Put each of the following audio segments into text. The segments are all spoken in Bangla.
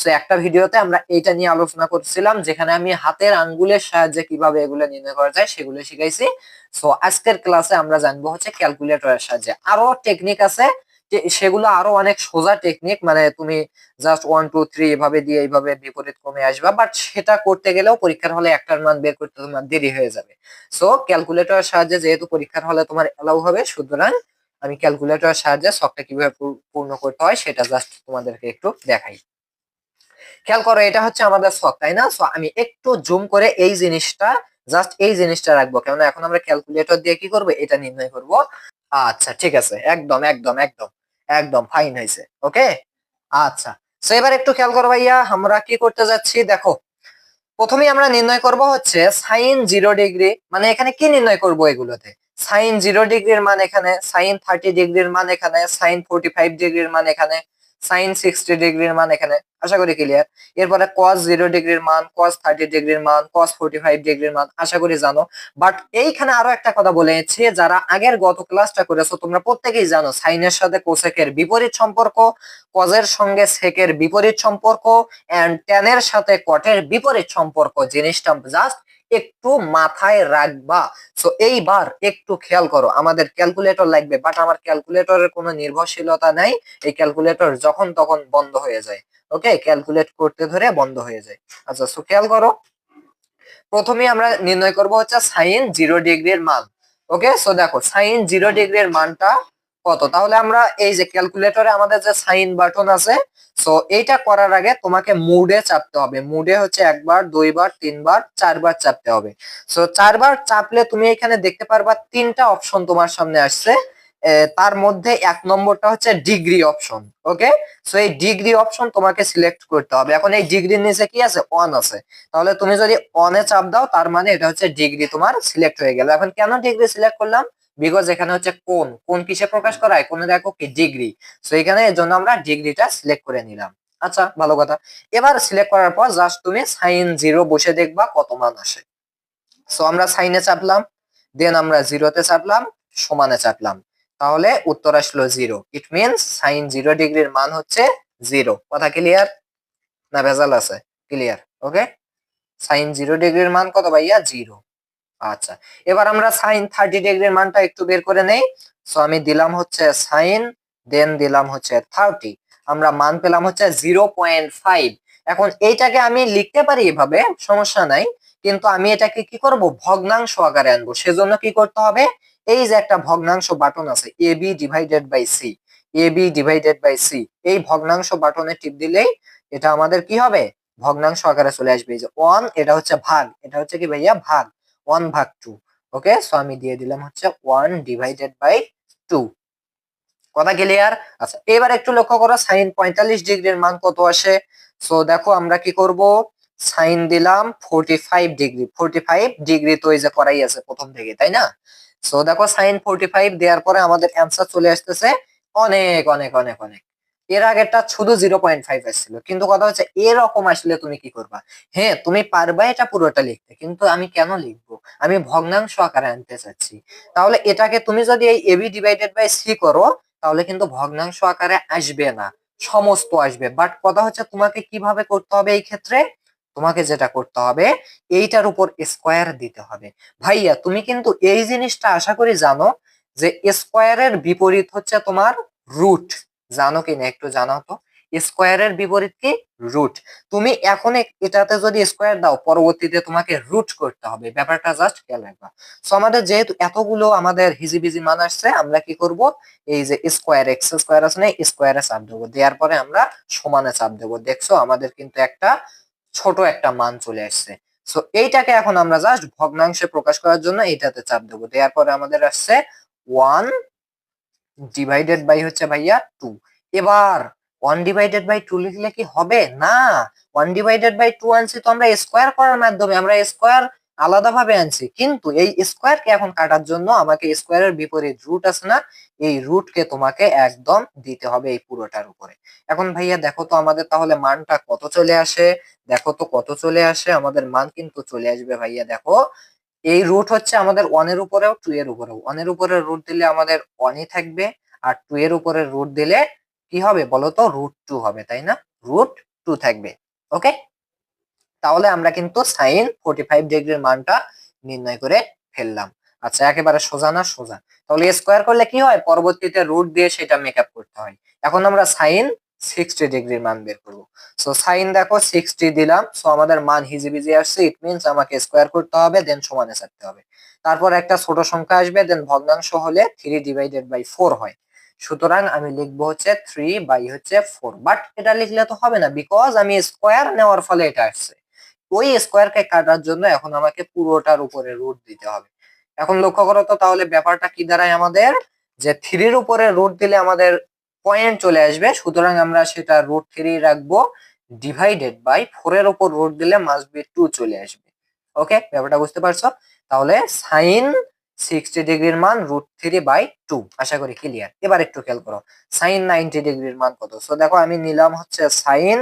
সো একটা ভিডিওতে আমরা এইটা নিয়ে আলোচনা করছিলাম, যেখানে আমি হাতের আঙ্গুলের সাহায্যে কীভাবে এগুলো নির্ণয় করা যায় সেগুলো শিখাইছি। সো আজকের ক্লাসে আমরা জানব হচ্ছে ক্যালকুলেটরের সাহায্যে। আরও টেকনিক আছে সেগুলো আরও অনেক সোজা টেকনিক মানে তুমি জাস্ট ওয়ান টু থ্রি এভাবে দিয়ে এইভাবে বিপরীত কমে আসবা বাট সেটা করতে গেলেও পরীক্ষার হলে একটার মান বের করতে তোমার দেরি হয়ে যাবে। সো ক্যালকুলেটরের সাহায্যে যেহেতু পরীক্ষার হলে তোমার এলাও হবে, সুতরাং আমি ক্যালকুলেটরের সাহায্যে সবটা কীভাবে পূর্ণ করতে হয় সেটা জাস্ট তোমাদেরকে একটু দেখাই। খেয়াল করো, এটা হচ্ছে আমাদের শখ, তাই না? সো আমি একটু জুম করে এই জিনিসটা জাস্ট এই জিনিসটা রাখব। কেননা এখন আমরা ক্যালকুলেটর দিয়ে কি করব? এটা নির্ণয় করব। আচ্ছা ঠিক আছে। একদম একদম একদম। একদম ফাইন হয়েছে। ওকে আচ্ছা। সো এবার একটু খেয়াল করো ভাইয়া, আমরা কি করতে যাচ্ছি? দেখো প্রথমে আমরা নির্ণয় করব হচ্ছে সাইন জিরো ডিগ্রি মানে এখানে কি নির্ণয় করব এগুলোতে? সাইন জিরো ডিগ্রির মান এখানে সাইন থার্টি ডিগ্রির মান এখানে সাইন ফোর্টি ফাইভ ডিগ্রির মান এখানে সাইন সিক্সটি ডিগ্রির মান এখানে, আশা করি ক্লিয়ার এরপরে কস জিরো ডিগ্রির মান কস থার্টি ডিগ্রির মান কস ফোর্টি ফাইভ ডিগ্রির মান, আশা করি জানো। বাট এইখানে আরও একটা কথা বলেছি যারা আগের গত ক্লাসটা করেছ, তোমরা প্রত্যেকেই জানো সাইনের সাথে কোসেকের বিপরীত সম্পর্ক কজের সঙ্গে সেকের বিপরীত সম্পর্ক এন্ড টেনের সাথে কটের বিপরীত সম্পর্ক, জিনিসটা জাস্ট একটু মাথায় রাখবা। সো এইবার একটু খেয়াল করো, আমাদের ক্যালকুলেটর লাগবে বাট আমার ক্যালকুলেটরের কোনো নির্ভরশীলতা নাই। এই ক্যালকুলেটর যখন তখন বন্ধ হয়ে যায়। ওকে ক্যালকুলেট করতে ধরে বন্ধ হয়ে যায়। আচ্ছা সো খেয়াল করো। প্রথমে আমরা নির্ণয় করব হচ্ছে সাইন জিরো ডিগ্রির মান। ওকে সো দেখো সাইন জিরো ডিগ্রির মানটা কত? তাহলে আমরা এই যে ক্যালকুলেটরে আমাদের যে সাইন বাটন আছে সো এইটা করার আগে তোমাকে মুডে চাপতে হবে। মুডে হচ্ছে একবার, দুইবার, তিনবার, চারবার চাপতে হবে। সো চারবার চাপলে তুমি এখানে দেখতে পারবা তিনটা অপশন তোমার সামনে আসছে। তার মধ্যে এক নম্বরটা হচ্ছে ডিগ্রি অপশন ওকে সো এই ডিগ্রি অপশন তোমাকে সিলেক্ট করতে হবে। এখন এই ডিগ্রির নিচে কি আছে? অন আছে। তাহলে তুমি যদি অনে চাপ দাও, তার মানে এটা হচ্ছে ডিগ্রি তোমার সিলেক্ট হয়ে গেল। এখন কেন ডিগ্রি সিলেক্ট করলাম? বিকজ এখানে হচ্ছে কোন কোন কিসে প্রকাশ করা হয় কোন দেখো কি? ডিগ্রি সো এখানে এর জন্য আমরা ডিগ্রিটা সিলেক্ট করে নিলাম। আচ্ছা ভালো কথা। এবার সিলেক্ট করার পর জাস্ট তুমি সাইন জিরো বসে দেখবা কত মান আসে। সো আমরা সাইনে চাপলাম দেন আমরা জিরোতে চাপলাম, সমানে চাপলাম। তাহলে উত্তর আসলো zero it means sine zero ডিগ্রির মান হচ্ছে জিরো কথা ক্লিয়ার না ভেজাল আছে? ক্লিয়ার ওকে সাইন জিরো ডিগ্রির মান কত ভাইয়া? জিরো আচ্ছা এবার আমরা সাইন থার্টি ডিগ্রির মানটা একটু বের করে নেই। সো আমি দিলাম হচ্ছে সাইন দেন দিলাম হচ্ছে থার্টি আমরা মান পেলাম হচ্ছে জিরো পয়েন্ট ফাইভ এখন এইটাকে আমি লিখতে পারি এভাবে, সমস্যা নাই। কিন্তু আমি এটাকে কি করব? ভগ্নাংশ আকারে আনব। সেজন্য কি করতে হবে? এই যে একটা ভগ্নাংশ বাটন আছে A B divided by C A B divided by C এই ভগ্নাংশ বাটনে টিপ দিলেই এটা আমাদের কি হবে? ভগ্নাংশ আকারে চলে আসবে। যে ওয়ান এটা হচ্ছে ভাগ। এটা হচ্ছে কি ভাইয়া? ভাগ। ওয়ান ভাগ টু ওকে সো আমি দিয়ে দিলাম হচ্ছে ওয়ান ডিভাইডেড বাই টু কথা ক্লিয়ার আচ্ছা এবার একটু লক্ষ্য করো সাইন পঁয়তাল্লিশ ডিগ্রির মান কত আসে? সো দেখো আমরা কি করব? সাইন দিলাম forty five degree forty five degree তো এই যে করাই আছে প্রথম থেকে, তাই না? সো দেখো সাইন ফোরটি ফাইভ দেওয়ার পরে আমাদের অ্যান্সার চলে আসতেছে অনেক অনেক অনেক অনেক। এর আগেরটা শুধু জিরো পয়েন্ট ফাইভ আসছিল। কিন্তু কথা হচ্ছে, এরকম আসলে তুমি কি করবা? হ্যাঁ তুমি পারবা এটা পুরোটা লিখতে, কিন্তু আমি কেন লিখব? আমি ভগ্নাংশ আকারে আনতে চাচ্ছি। তাহলে এটাকে তুমি যদি এই এবি ডিভাইডেড বাই সি করো, তাহলে কিন্তু ভগ্নাংশ আকারে আসবে না, সমস্ত আসবে। বাট কথা হচ্ছে, তোমাকে কীভাবে করতে হবে এই ক্ষেত্রে? তোমাকে যেটা করতে হবে, এইটার উপর স্কোয়ার দিতে হবে। ভাইয়া, তুমি কিন্তু এই জিনিসটা আশা করি জানো যে স্কোয়ারের বিপরীত হচ্ছে তোমার রুট জানো কি না একটু জানাও তো? স্কোয়ারের বিপরীত কি? রুট তুমি এখন এটাতে যদি স্কোয়ার দাও, পরবর্তীতে তোমাকে রুট করতে হবে। ব্যাপারটা জাস্ট খেয়াল রাখবা। সো আমাদের যেহেতু এতগুলো আমাদের হিজিবিজি মান আসছে, আমরা কি করব? এই যে স্কোয়ার এক্স স্কোয়ার আছে না স্কোয়ারে চাপ দেবো। দেওয়ার পরে আমরা সমানে চাপ দেবো। দেখছ, আমাদের কিন্তু একটা ছোট একটা মান চলে আসছে। সো এইটাকে এখন আমরা জাস্ট ভগ্নাংশে প্রকাশ করার জন্য এইটাতে চাপ দেবো। দেওয়ার পরে আমাদের আসছে ওয়ান ডিভাইডেড বাই হচ্ছে ভাইয়া টু এবার ওয়ান ডিভাইডেড বাই টু লিখলে কি হবে? না। ওয়ান ডিভাইডেড বাই টু আনছি তো আমরা স্কোয়ার করার মাধ্যমে, আমরা স্কোয়ার আলাদাভাবে আনছি। কিন্তু এই স্কোয়ারকে এখন কাটার জন্য আমাকে স্কোয়ারের বিপরীত রুট আছে না, এই রুটকে তোমাকে একদম দিতে হবে এই পুরোটার উপরে। এখন ভাইয়া দেখো তো আমাদের তাহলে মানটা কত চলে আসে? দেখো তো কত চলে আসে? আমাদের মান কিন্তু চলে আসবে ভাইয়া দেখো এই রুট হচ্ছে আমাদের ওয়ানের উপরেও টু এর উপরেও। ওয়ানের উপরে রুট দিলে আমাদের ওয়ানই থাকবে, আর টু এর উপরে রুট দিলে কি হবে বলো তো রুট টু হবে, তাই না? রুট টু থাকবে ওকে তাহলে আমরা কিন্তু সাইন ফোর্টি ফাইভ ডিগ্রির মানটা নির্ণয় করে ফেললাম। আচ্ছা একেবারে সোজা না সোজা? তাহলে স্কোয়ার করলে কি হয়? পরবর্তীতে রুট দিয়ে সেটা মেকআপ করতে হয়। এখন আমরা সাইন সিক্সটি ডিগ্রির মান বের করব। সো সাইন দেখো সিক্সটি দিলাম। সো আমাদের মান হিজিবিজি আসছে। ইট মিনস আমাকে স্কোয়ার করতে হবে দেন সমানে ছাড়তে হবে। তারপর একটা ছোট সংখ্যা আসবে দেন ভগ্নাংশ হলে থ্রি ডিভাইডেড বাই ফোর হয়। সুতরাং আমি লিখব হচ্ছে থ্রি বাই হচ্ছে ফোর বাট এটা লিখলে তো হবে না বিকজ আমি স্কোয়ার নেওয়ার ফলে এটা আসছে। ওই স্কোয়ারকে কাটার জন্য এখন আমাকে পুরোটার উপরে রুট দিতে হবে। এখন লক্ষ্য করো তো, তাহলে ব্যাপারটা কি দাঁড়ায় আমাদের? যে থ্রির উপরে রুট দিলে আমাদের পয়েন্ট চলে আসবে। সুতরাং আমরা সেটা রুট থ্রি রাখব। ডিভাইডেড বাই ফোর এর উপর রুট দিলে মাস্ট বি টু চলে আসবে। ওকে ব্যাপারটা বুঝতে পারছ? তাহলে সাইন সিক্সটি ডিগ্রির মান রুট থ্রি বাই টু আশা করি ক্লিয়ার এবার একটু খেয়াল করো। সাইন নাইনটি ডিগ্রির মান কত? সো দেখো আমি নিলাম হচ্ছে সাইন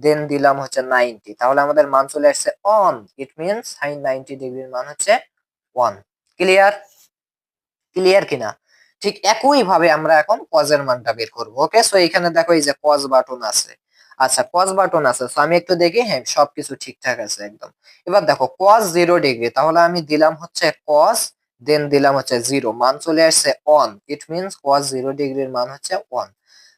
দেন দিলাম হচ্ছে নাইনটি তাহলে আমাদের মান চলে আসছে one it means sine ninety ডিগ্রির মান হচ্ছে ওয়ান ক্লিয়ার ক্লিয়ার কিনা? ঠিক একই ভাবে আমরা এখন কজের মানটা বের করব ওকে সো এখানে দেখো এই যে কজ বাটন আছে। আচ্ছা কজ বাটন আছে। সো আমি একটু দেখি হ্যাঁ সবকিছু ঠিকঠাক আছে একদম। এবার দেখো কজ জিরো ডিগ্রি তাহলে আমি দিলাম হচ্ছে কজ দেন দিলাম হচ্ছে জিরো মান চলে আসছে one it means cos zero ডিগ্রির মান হচ্ছে অন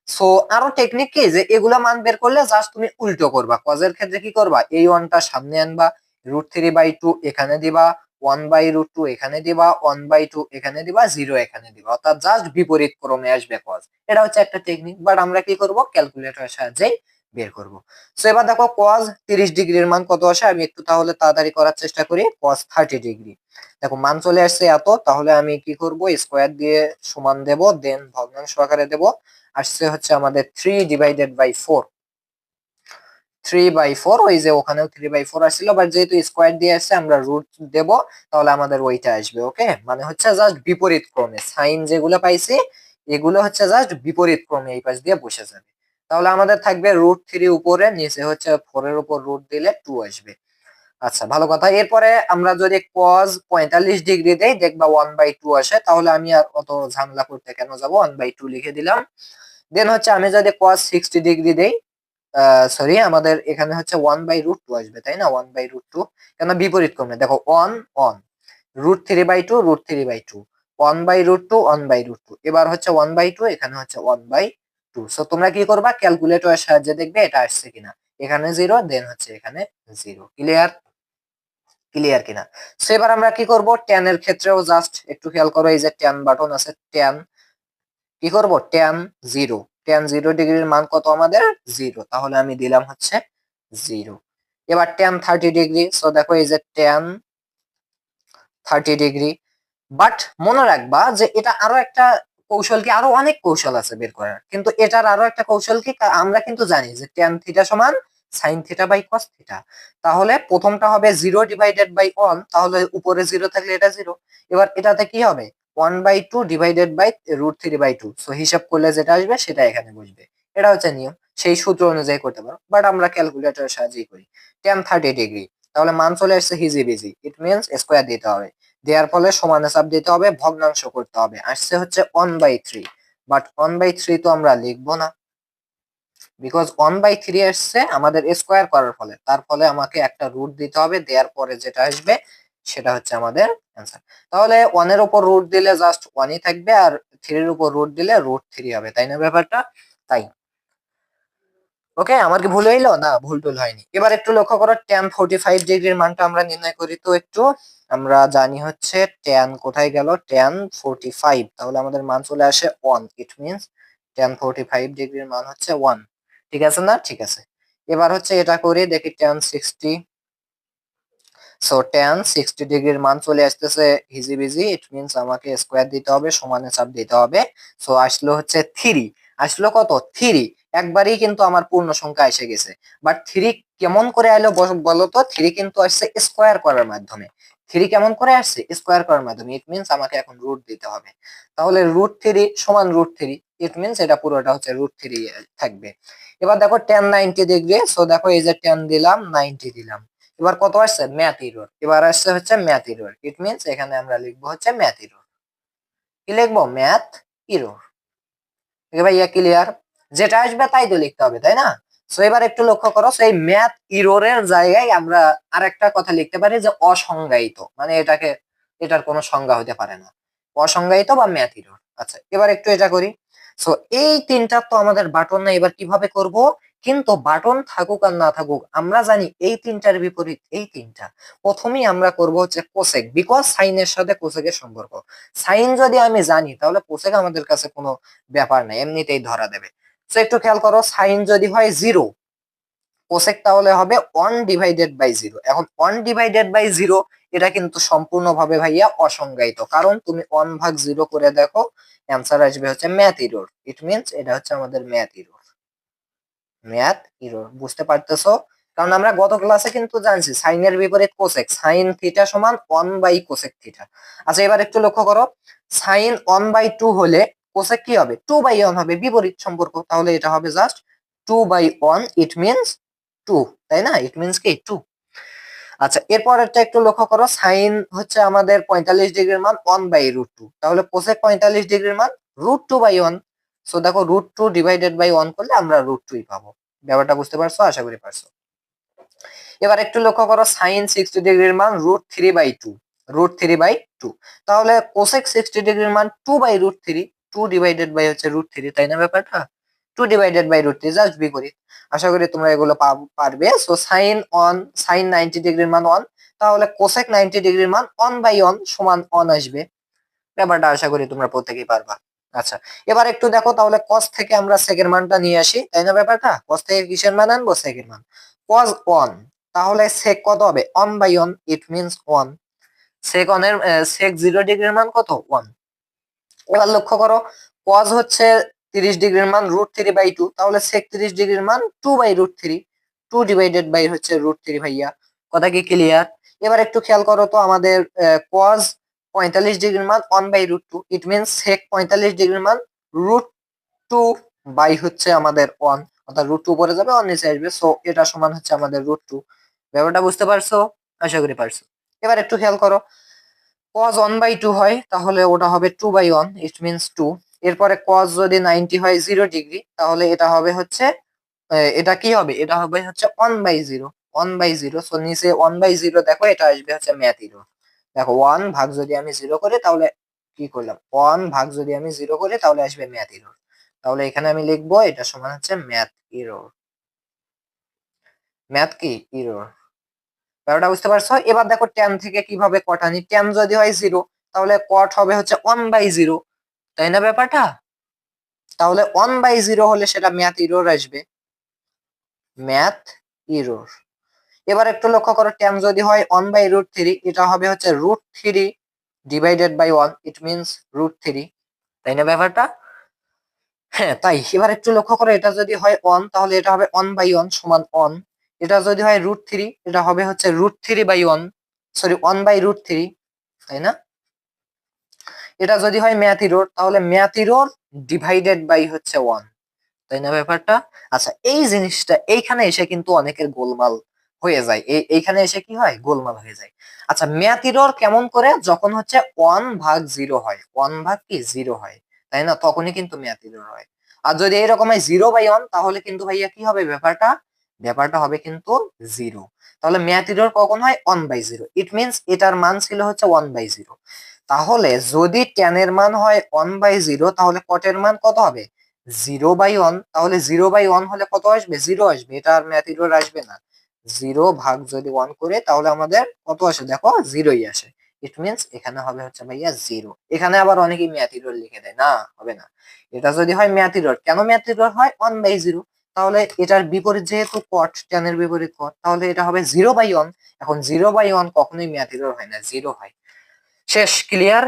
সো আরও টেকনিক কি? যে এগুলা মান বের করলে জাস্ট তুমি উল্টো করবা। কজের ক্ষেত্রে কি করবা? এই ওয়ানটা সামনে আনবা রুট থ্রি বাই টু এখানে দিবা ওয়ান বাই রুট টু এখানে দিবা ওয়ান বাই টু এখানে দিবা জিরো এখানে দিবা। অর্থাৎ জাস্ট বিপরীত ক্রমে আসবে কজ এটা হচ্ছে একটা টেকনিক বাট আমরা কি করব? ক্যালকুলেটরের সাহায্যে বের করব। সো এবার দেখো কজ তিরিশ ডিগ্রির মান কত আসে? আমি একটু তাহলে তাড়াতাড়ি করার চেষ্টা করি। কজ থার্টি ডিগ্রি দেখো, মান চলে আসছে এত, তাহলে আমি কি করব? স্কোয়ার দিয়ে সমান দেব দেন ভগ্নাংশ আকারে দেব। আসছে হচ্ছে আমাদের three divided by four three by four ওই যে ওখানেও থ্রি বাই ফোর আসছিল বাট যেহেতু স্কোয়ার দিয়ে আসছে, আমরা রুট দেব, তাহলে আমাদের ওইটা আসবে ওকে মানে হচ্ছে জাস্ট বিপরীত ক্রমে সাইন যেগুলো পাইছি, এগুলো হচ্ছে জাস্ট বিপরীত ক্রমে এই পাশ দিয়ে বসে যাবে। তাহলে আমাদের থাকবে রুট থ্রি উপরে, নিচে হচ্ছে ফোর এর উপর দিলে টু আসবে। আচ্ছা ভালো কথা। এরপরে আমরা যদি কজ পঁয়তাল্লিশ ডিগ্রি দেই, দেখবা ওয়ান বাই টু আসে, তাহলে আমি আর অত ঝামেলা করতে কেন যাব? ওয়ান বাই টু লিখে দিলাম। দেন হচ্ছে আমি যদি কজ সিক্সটি ডিগ্রি দেই সরি আমাদের এখানে হচ্ছে ওয়ান বাই রুট টু আসবে, তাই না? ওয়ান বাই রুট টু কেন বিপরীত ক্রমে? দেখো one on root three by two root three by two one by root two one by root two এবার হচ্ছে ওয়ান বাই টু এখানে হচ্ছে ওয়ান বাই টু সো তোমরা কি করবা? ক্যালকুলেটরের সাহায্যে দেখবে এটা আসছে কিনা। এখানে জিরো দেন হচ্ছে এখানে জিরো ক্লিয়ার ক্লিয়ার কিনা? সো এবার আমরা কি করব? টেন এর ক্ষেত্রেও জাস্ট একটু খেয়াল করো, এই যে টেন বাটন আছে টেন কি করব? টেন জিরো টেন জিরো ডিগ্রির মান কত আমাদের? জিরো তাহলে আমি দিলাম হচ্ছে জিরো এবার টেন থার্টি ডিগ্রি সো দেখো এই যে টেন থার্টি ডিগ্রি বাট মনে রাখবা যে এটা আরও একটা কৌশল কি, আরও অনেক কৌশল আছে বের করার। কিন্তু এটার আরও একটা কৌশল কি আমরা কিন্তু জানি যে টেন থিটা সমান sine theta by cos theta তাহলে প্রথমটা হবে জিরো ডিভাইডেড বাই ওয়ান তাহলে উপরে জিরো থাকলে এটা জিরো এবার এটাতে কি হবে? One by two divided by root three by two so হিসাব করলে যেটা আসবে, সেটা এখানে বসবে। এটা হচ্ছে নিয়ম। সেই সূত্র অনুযায়ী করতে পারো। বাট আমরা ক্যালকুলেটরের সাহায্যেই করি। টেন থার্টি ডিগ্রি তাহলে মান চলে আসছে হিজি বিজি। ইট মিনস স্কোয়ার দিতে হবে। দেওয়ার ফলে সমান চাপ দিতে হবে, ভগ্নাংশ করতে হবে। আসছে হচ্ছে one by three but one by three তো আমরা লিখব না। বিকজ ওয়ান বাই থ্রি আসছে আমাদের স্কোয়ার করার ফলে। তার ফলে আমাকে একটা রুট দিতে হবে। দেওয়ার পরে যেটা আসবে সেটা হচ্ছে আমাদের অ্যান্সার তাহলে ওয়ানের উপর রুট দিলে জাস্ট ওয়ানই থাকবে আর থ্রির উপর রুট দিলে রুট থ্রি হবে, তাই না ব্যাপারটা? তাই। ওকে আমার কি ভুল হইল? না, ভুল টুল হয়নি। এবার একটু লক্ষ্য করো টেন ফোর্টি ফাইভ ডিগ্রির মানটা আমরা নির্ণয় করি তো একটু। আমরা জানি হচ্ছে টেন কোথায় গেল? টেন ফোর্টি ফাইভ তাহলে আমাদের মান চলে আসে one it means tan forty five degree মান হচ্ছে ওয়ান ঠিক আছে না? ঠিক আছে। এবার হচ্ছে এটা করি, দেখি tan sixty so tan sixty degree মান চলে আসতেছে হিজি বিজি ইট মিনস আমাকে স্কোয়ার দিতে হবে, সমানে চাপ দিতে হবে। সো আসলো হচ্ছে থ্রি আসলো কত? থ্রি একবারই কিন্তু আমার পূর্ণ সংখ্যা এসে গেছে। বাট থ্রি কেমন করে এলো বস- বলো তো? থ্রি কিন্তু আসছে স্কোয়ার করার মাধ্যমে। থ্রি কেমন করে আসছে? স্কোয়ার করার মাধ্যমে ইট মিনস আমাকে এখন রুট দিতে হবে। তাহলে রুট থ্রি সমান রুট থ্রি ইট মিনস এটা পুরোটা হচ্ছে রুট থ্রি থাকবে। এবার দেখো টেন নাইনটি ডিগ্রি সো দেখো এই যে টেন দিলাম নাইনটি দিলাম। এবার কত আসছে? ম্যাথ ইরোর এবার আসছে হচ্ছে ম্যাথ ইরোর ইট মিনস এখানে আমরা লিখব হচ্ছে ম্যাথ ইরোর কি লিখব? ম্যাথ ইরোর ভাইয়া ক্লিয়ার যেটা আসবে তাই তো লিখতে হবে, তাই না? সো এবার একটু লক্ষ্য করো, সেই ম্যাথ ইরোরের জায়গায় আমরা আরেকটা কথা লিখতে পারি যে অসংজ্ঞায়িত। মানে এটাকে, এটার কোনো সংজ্ঞা হতে পারে না। অসংজ্ঞায়িত বা ম্যাথ ইরোর আচ্ছা এবার একটু এটা করি। সো এই তিনটা তো আমাদের বাটন না এবার কীভাবে করব? কিন্তু বাটন থাকুক আর না থাকুক, আমরা জানি এই তিনটার বিপরীত, এই তিনটা। প্রথমেই আমরা করব হচ্ছে কোসেক বিকজ সাইনের সাথে কোসেকের সম্পর্ক। সাইন যদি আমি জানি, তাহলে কোসেক আমাদের কাছে কোনো ব্যাপার নাই, এমনিতেই ধরা দেবে। তো একটু খেয়াল করো সাইন যদি হয় জিরো কোসেক তাহলে হবে ওয়ান ডিভাইডেড বাই জিরো এখন ওয়ান ডিভাইডেড বাই জিরো এটা কিন্তু সম্পূর্ণভাবে ভাইয়া অসংজ্ঞায়িত। কারণ তুমি ওয়ান ভাগ জিরো করে দেখো অ্যান্সার আসবে হচ্ছে ম্যাথ ইরোর ইট মিনস এটা হচ্ছে আমাদের ম্যাথ ইরোর ম্যাথ ইরোর বুঝতে পারতেছো? কারণ আমরা গত ক্লাসে কিন্তু জানছি সাইনের বিপরীত কোসেক সাইন থিটা সমান ওয়ান বাই কোসেক থিটা আচ্ছা এবার একটু লক্ষ্য করো সাইন ওয়ান বাই টু হলে কোসেক কি হবে? টু বাই ওয়ান হবে, বিপরীত সম্পর্ক, তাহলে এটা হবে just two by one it means two তাই না? ইট মিনস কি? টু আচ্ছা এরপর একটা একটু লক্ষ্য করো সাইন হচ্ছে আমাদের পঁয়তাল্লিশ ডিগ্রির মান ওয়ান বাই রুট টু তাহলে কোসেক পঁয়তাল্লিশ ডিগ্রির মান root two by one so দেখো root two divided by one করলে আমরা রুট টুই পাবো। ব্যাপারটা বুঝতে পারছ? আশা করি পারছ। এবার একটু লক্ষ্য করো সাইন সিক্সটি ডিগ্রির মান root three by two root three by two তাহলে কোসেক সিক্সটি ডিগ্রির মান two by root three two divided by হচ্ছে রুট থ্রি তাই না ব্যাপারটা? Two divided by root three just বিপরীত। আশা করি তোমরা এগুলো পারবে। So sine one sine ninety ডিগ্রির মান অন তাহলে কোসেক নাইনটি ডিগ্রির মান অন বাই অন সমান অন আসবে। ব্যাপারটা আশা করি তোমরা প্রত্যেকেই পারবা। আচ্ছা এবার একটু দেখো তাহলে কস থেকে আমরা সেকের মানটা নিয়ে আসি, তাই না ব্যাপারটা? কস থেকে কিসের মান আনব? সেকের মান। কস অন তাহলে সেক কত হবে? One by one it means one sec অনের sec zero ডিগ্রির মান কত? ওয়ান এবার লক্ষ্য করো কজ হচ্ছে তিরিশ ডিগ্রির মান রুট থ্রি বাই টু তাহলে সেক তিরিশ ডিগ্রির মান two by root three two divided by হচ্ছে রুট থ্রি ভাইয়া। কথা কি ক্লিয়ার এবার একটু খেয়াল করো তো আমাদের কজ পঁয়তাল্লিশ ডিগ্রির মান one by root two it means sec পঁয়তাল্লিশ ডিগ্রির মান রুট টু বাই হচ্ছে আমাদের ওয়ান অর্থাৎ রুট টু পরে যাবে ওয়ান নিচে আসবে। সো এটা সমান হচ্ছে আমাদের রুট টু ব্যাপারটা বুঝতে পারছ? আশা করি পারছ। এবার একটু খেয়াল করো। কজ ওয়ান বাই টু হয়, তাহলে ওটা হবে two by one it means two এরপরে কজ যদি নাইনটি হয় জিরো ডিগ্রি তাহলে এটা হবে হচ্ছে এটা কি হবে? এটা হবে হচ্ছে one by zero one by zero so নিচে ওয়ান বাই জিরো দেখো, এটা আসবে হচ্ছে ম্যাথ ইরো দেখো ওয়ান ভাগ যদি আমি জিরো করি তাহলে কি করলাম? ওয়ান ভাগ যদি আমি জিরো করি তাহলে আসবে ম্যাথ ইরোর তাহলে এখানে আমি লিখব এটা সমান হচ্ছে ম্যাথ ইরোর ম্যাথ কি? ইরোর ব্যাপারটা বুঝতে পারছ? এবার দেখো টেন থেকে কীভাবে কটানি টেন যদি হয় জিরো তাহলে কট হবে হচ্ছে ওয়ান বাই জিরো তাই না ব্যাপারটা? তাহলে ওয়ান বাই জিরো হলে সেটা ম্যাথ ইরোর আসবে। ম্যাথ ইরোর এবার একটু লক্ষ্য করো টেন যদি হয় ওয়ান বাই রুট থ্রি এটা হবে হচ্ছে root three divided by one it means root three তাই না ব্যাপারটা? হ্যাঁ তাই। এবার একটু লক্ষ্য করো, এটা যদি হয় ওয়ান তাহলে এটা হবে ওয়ান বাই ওয়ান সমান ওয়ান এটা যদি হয় রুট থ্রি এটা হবে হচ্ছে root three by one sorry one by root three তাই না? এটা যদি হয় ম্যাথি ইরোর তাহলে ম্যাথি ইরোর ডিভাইডেড বাই হচ্ছে ওয়ান তাই না ব্যাপারটা? আচ্ছা এই জিনিসটা এইখানে এসে কিন্তু অনেকের গোলমাল হয়ে যায়। এই এইখানে এসে কি হয়? গোলমাল হয়ে যায়। আচ্ছা ম্যাথ কেমন করে? যখন হচ্ছে ওয়ান ভাগ জিরো হয়। ওয়ান ভাগ কি? জিরো হয়। তাই না? তখনই কিন্তু ম্যাথ হয়। আর যদি এইরকম হয় জিরো বাই ওয়ান তাহলে কিন্তু ভাইয়া কি হবে ব্যাপারটা? ব্যাপারটা হবে কিন্তু জিরো তাহলে ম্যাথ কখন হয়? One by zero it means এটার মান ছিল হচ্ছে ওয়ান বাই জিরো তাহলে যদি এর মান হয় ওয়ান বাই জিরো তাহলে কটের মান কত হবে? জিরো বাই ওয়ান তাহলে জিরো বাই ওয়ান হলে কত আসবে? জিরো আসবে। এটা আর ম্যাথ আসবে না। জিরো ভাগ যদি ওয়ান করে, তাহলে আমাদের কত আসে? দেখো, জিরোই আসে। ইট মিনস এখানে হবে হচ্ছে ভাইয়া জিরো। এখানে আবার অনেকেই ম্যাথ ইরোর লিখে দেয়। না, হবে না। এটা যদি হয় ম্যাথ ইরোর কেন ম্যাথ ইরোর হয়? ওয়ান বাই জিরো তাহলে এটার বিপরীত যেহেতু কট টেন এর বিপরীত কট তাহলে এটা হবে জিরো বাই ওয়ান এখন জিরো বাই ওয়ান কখনোই ম্যাথ ইরোর হয় না জিরো হয়। শেষ ক্লিয়ার